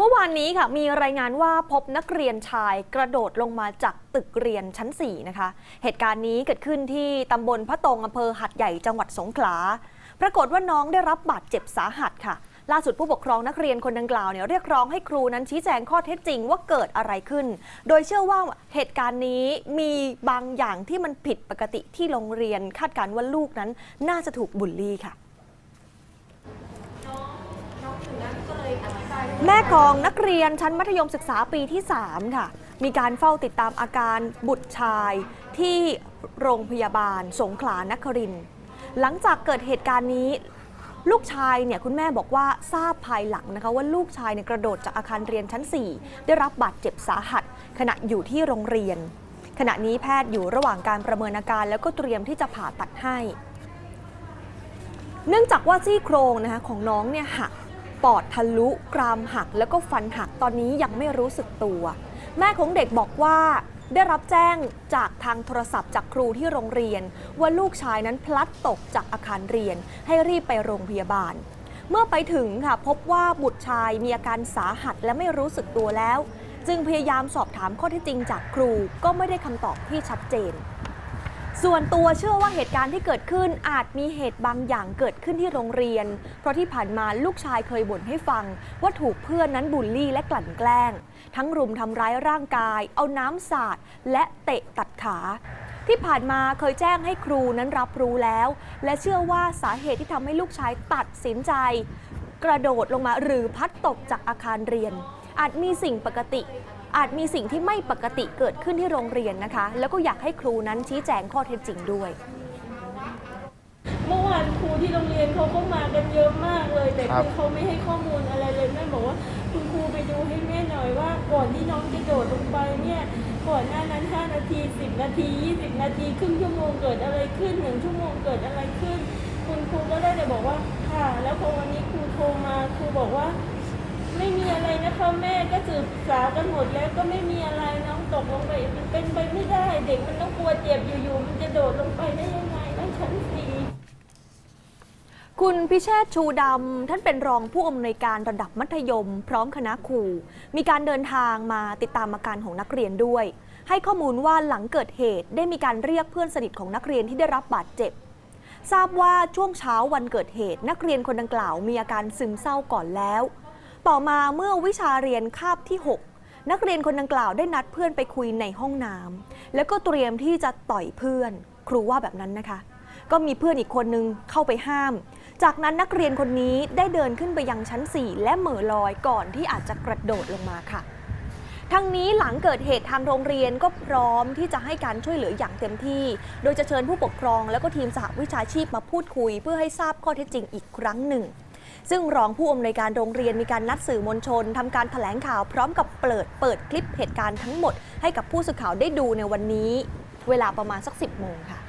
เมื่อวานนี้ค่ะมีรายงานว่าพบนักเรียนชายกระโดดลงมาจากตึกเรียนชั้น 4 นะคะ เหตุการณ์นี้เกิดขึ้นที่ตำบลพระตรงอำเภอหัดใหญ่จังหวัดสงขลา ปรากฏว่าน้องได้รับบาดเจ็บสาหัสค่ะ ล่าสุดผู้ปกครองนักเรียนคนดังกล่าวเนี่ยเรียกร้องให้ครูนั้นชี้แจงข้อเท็จจริงว่าเกิดอะไรขึ้น โดยเชื่อว่าเหตุการณ์นี้มีบางอย่างที่มันผิดปกติที่โรงเรียนคาดการณ์ว่าลูกนั้นน่าจะถูกบุลลี่ค่ะ แม่ของนักเรียนชั้นมัธยมศึกษาปีที่ 3 ค่ะ มีการเฝ้าติดตามอาการบุตรชายที่โรงพยาบาลสงขลานครินหลังจากเกิดเหตุการณ์นี้ ลูกชายเนี่ยคุณแม่บอกว่าทราบภายหลังนะคะว่าลูกชายเนี่ยกระโดดจากอาคารเรียนชั้น 4 ได้รับบาดเจ็บสาหัส ขณะอยู่ที่โรงเรียน ขณะนี้แพทย์อยู่ระหว่างการประเมินอาการ แล้วก็เตรียมที่จะผ่าตัดให้ เนื่องจากว่าซี่โครงนะคะของน้องเนี่ยหัก ปอดทะลุ กรามหัก แล้วก็ฟันหักตอนนี้ยังไม่รู้สึกตัว แม่ของเด็กบอกว่าได้รับแจ้งจากทางโทรศัพท์จากครูที่โรงเรียน ว่าลูกชายนั้นพลัดตกจากอาคารเรียน ให้รีบไปโรงพยาบาล เมื่อไปถึงค่ะพบว่าบุตรชายมีอาการสาหัสและไม่รู้สึกตัวแล้ว จึงพยายามสอบถามข้อเท็จจริงจากครูก็ไม่ได้คำตอบที่ชัดเจน ส่วนตัวเชื่อว่าเหตุการณ์ที่เกิดขึ้นอาจมีเหตุบางอย่างเกิดขึ้นที่โรงเรียน เพราะที่ผ่านมาลูกชายเคยบ่นให้ฟัง ว่าถูกเพื่อนนั้นบูลลี่และกลั่นแกล้ง ทั้งรุมทำร้ายร่างกาย เอาน้ำสาดและเตะตัดขา ที่ผ่านมาเคยแจ้งให้ครูนั้นรับรู้แล้ว และเชื่อว่าสาเหตุที่ทำให้ลูกชายตัดสินใจ กระโดดลงมาหรือพัดตกจากอาคารเรียน อาจมีสิ่งปกติ อาจมีสิ่งที่ไม่ปกติเกิดขึ้นที่โรงเรียนนะคะ แล้วก็อยากให้ครูนั้นชี้แจงข้อเท็จจริงด้วย เมื่อวานครูที่โรงเรียนเขาก็มากันเยอะมากเลย แต่ครับคือเขาไม่ให้ข้อมูลอะไรเลยแม่บอกว่าคุณครูไปดูให้แม่หน่อยว่าก่อนที่น้องจะโดดลงไปเนี่ยก่อนหน้านั้น 5 นาที 10 นาที 20 นาทีครึ่งชั่วโมงเกิดอะไรขึ้นหนึ่งชั่วโมงเกิดอะไรขึ้น คุณครูก็ได้แต่บอกว่าค่ะ แล้วพอวันนี้ครูโทรมาครูบอกว่า ไม่มีอะไรนะคะแม่ก็ศึกษากันหมดแล้วก็ไม่มีอะไรน้องตกลงไปมันเป็นไปไม่ได้ เด็กมันต้องกลัวเจ็บอยู่ๆมันจะโดดลงไปได้ยังไงตั้งชั้นสี่คุณพิเชษชูดำ ท่านเป็นรองผู้อำนวยการระดับมัธยม พร้อมคณะครู มีการเดินทางมาติดตามอาการของนักเรียนด้วย ให้ข้อมูลว่าหลังเกิดเหตุได้มีการเรียกเพื่อนสนิทของนักเรียนที่ได้รับบาดเจ็บ ทราบว่าช่วงเช้าวันเกิดเหตุ นักเรียนคนดังกล่าวมีอาการซึมเศร้าก่อนแล้ว ต่อมาเมื่อวิชาเรียนคาบที่ 6 นักเรียนคนดังกล่าวได้นัดเพื่อนไปคุยในห้องน้ำแล้วก็เตรียมที่จะต่อยเพื่อน ครูว่าแบบนั้นนะคะ ก็มีเพื่อนอีกคนนึงเข้าไปห้าม จากนั้นนักเรียนคนนี้ได้เดินขึ้นไปยังชั้น 4 และเหม่อลอยก่อนที่อาจจะกระโดดลงมาค่ะทั้งนี้หลังเกิดเหตุทางโรงเรียนก็พร้อมที่จะให้การช่วยเหลืออย่างเต็มที่ โดยจะเชิญผู้ปกครองแล้วก็ทีมสหวิชาชีพมาพูดคุย เพื่อให้ทราบข้อเท็จจริงอีกครั้งหนึ่ง ซึ่งรองผู้อำนวยการโรงเรียนมีการนัดสื่อมวลชนทำการแถลงข่าวพร้อมกับเปิดเปิดคลิปเหตุการณ์ทั้งหมด ให้กับผู้สื่อข่าวได้ดูในวันนี้ เวลาประมาณสัก 10โมงค่ะ